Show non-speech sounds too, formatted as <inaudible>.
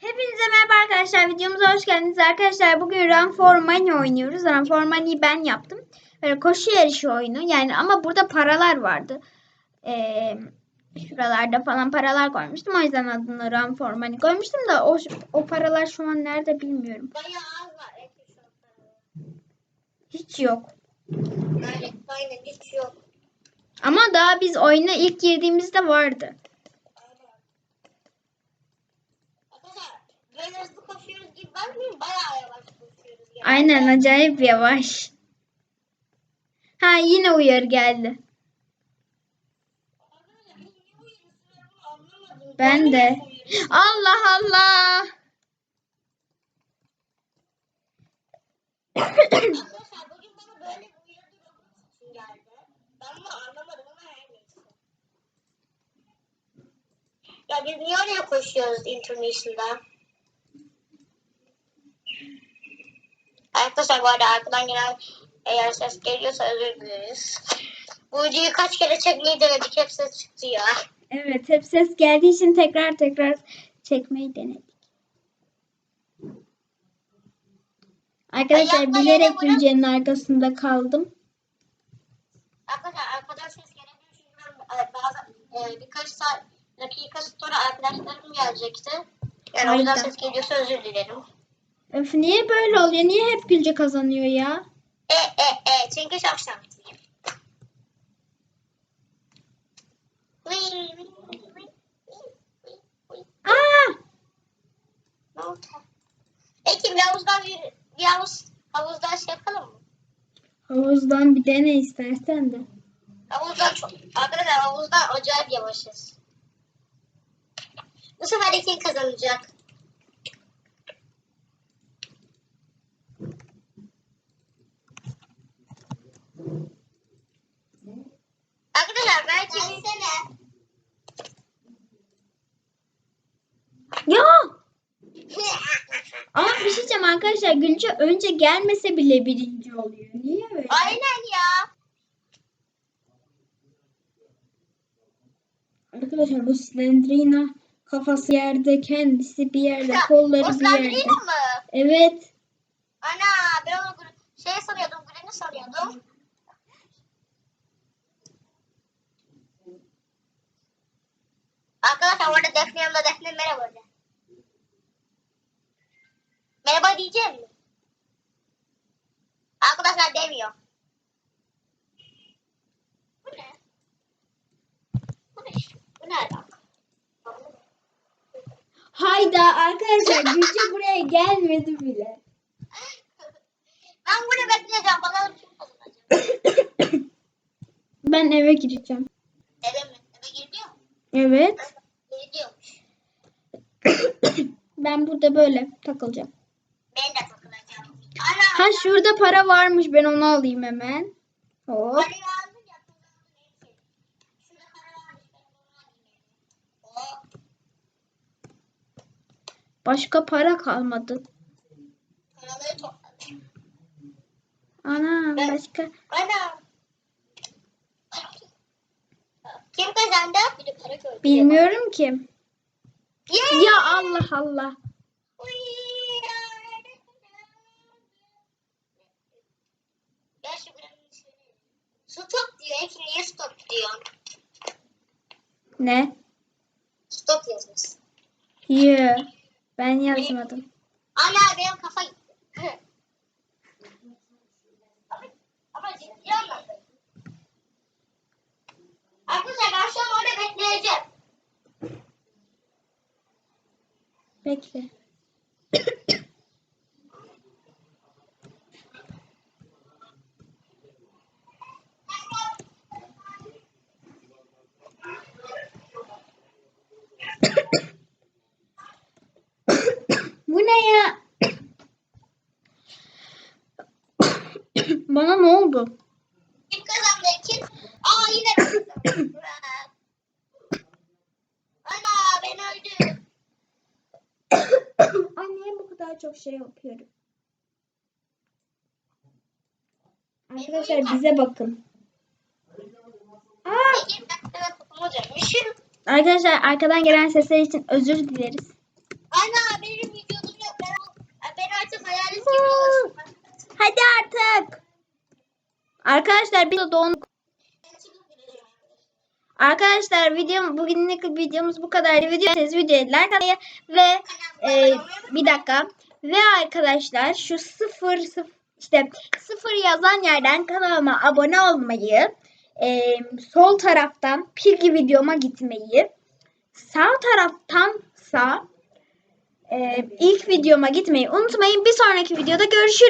Hepinize merhaba arkadaşlar. Videomuza hoş geldiniz arkadaşlar. Bugün Run for Money oynuyoruz. Run for Money'i ben yaptım. Böyle koşu yarışı oyunu. Yani ama burada paralar vardı. Ee, şuralarda falan paralar koymuştum. O yüzden adını Run for Money koymuştum da o, o paralar şu an nerede bilmiyorum. Bayağı az var. Hiç yok. Aynen, aynen hiç yok. Ama daha biz oyuna ilk girdiğimizde vardı. Aynen. Arkadaşlar böyle hızlı koşuyoruz gibi bakmayın bayağı yavaş koşuyoruz. Yani. Aynen acayip yavaş. Ha yine uyarı geldi. Ben de. Allah Allah. Ya biz niye oraya koşuyoruz International'da? Arkadaşlar bu arada arkadan gelen eğer ses geliyorsa özür dileriz. Bu videoyu kaç kere çekmeyi denedik hep ses çıktı ya. Evet hep ses geldiği için tekrar tekrar çekmeyi denedik. Arkadaşlar Ayakla bilerek Gülce'nin arkasında kaldım. Arkadaşlar arkadan ses gelebilir çünkü ben e, bazı e, birkaç saat dakika sonra arkadaşlarım gelecekti. Yani o yüzden ses geliyorsa özür dilerim. Öf niye böyle oluyor? Niye hep Gülce kazanıyor ya? E e e çünkü çok şanslıyım. Aa! Ne oldu? Ekim bir havuzdan bir, bir havuz, havuzdan şey yapalım mı? Havuzdan bir dene istersen de. Havuzdan çok, arkadaşlar havuzdan acayip yavaşız. Bu sefer Ekim kazanacak. Ya! Ama bir şey diyeceğim arkadaşlar. Gülce önce gelmese bile birinci oluyor. Niye öyle? Aynen ya. Arkadaşlar bu Slendrina kafası yerde, kendisi bir yerde, kolları o bir yerde. Sandrina mı? Evet. Ana ben onu şey sanıyordum, Granny sanıyordum. Merhaba de. Merhaba diyeceğim mi? Arkadaşlar demiyor. Bu ne? Bu ne? Bu ne alaka? Hayda arkadaşlar Gülce buraya gelmedi bile. Ben bunu bekleyeceğim. Bakalım kim kazanacak. <coughs> Ben eve gireceğim. Eve mi? Eve girmiyor mu? Evet. Ben burada böyle takılacağım. Ben de takılacağım. Ana. Ha şurada para varmış ben onu alayım hemen. Hop. Başka para kalmadı. Ana Ben- başka. Ana. Kim kazandı? Bilmiyorum ki. Yeah. Ya Allah Allah. Ya şu. Stop diyor. Ekin niye stop diyor? Ne? Stop yazmış. Yo. Ben yazmadım. Ana benim kafa gitti. ama, ama ciddi anladım. Arkadaşlar ben şu an orada bekleyeceğim. Bekle. Bu ne ya? Bana ne oldu? Kim? Aa yine kazandım. Ana ben öldüm. Ay kadar çok şey yapıyorum? Arkadaşlar bize bakın. Aa, arkadaşlar arkadan gelen sesler için özür dileriz. Ana benim videom yok. Ben, ben artık hayalet gibi. Hadi artık. Arkadaşlar biz de donduk. Arkadaşlar videom bugünlük videomuz bu kadar. Video siz videoyu like atmayı ve e, bir dakika ve arkadaşlar şu sıfır işte sıfır yazan yerden kanalıma abone olmayı e, sol taraftan pilgi videoma gitmeyi sağ taraftan sağ e, ilk videoma gitmeyi unutmayın. Bir sonraki videoda görüşürüz.